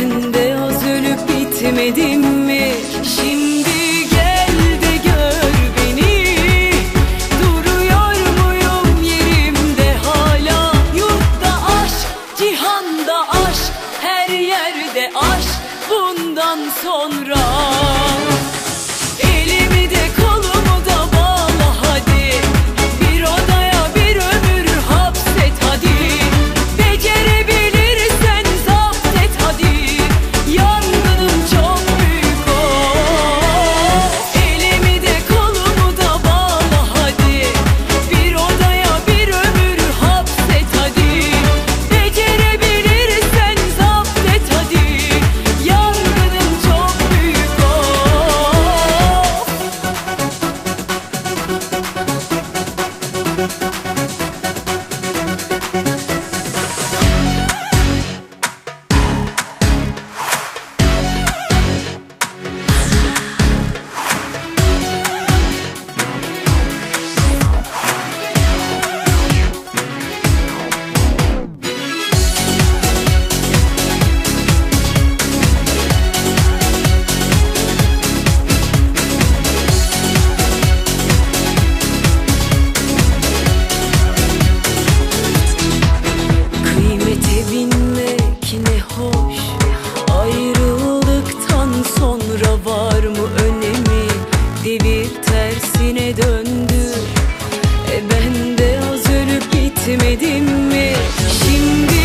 Ben de az ölüp bitmedim mi? Şimdi gel de gör beni. Duruyor muyum yerimde hala? Yurda aşk, cihanda aşk, her yerde aşk. Bundan sonra sonra var mı önemi? Devir tersine döndü. E ben de az ölüp gitmedim mi? Şimdi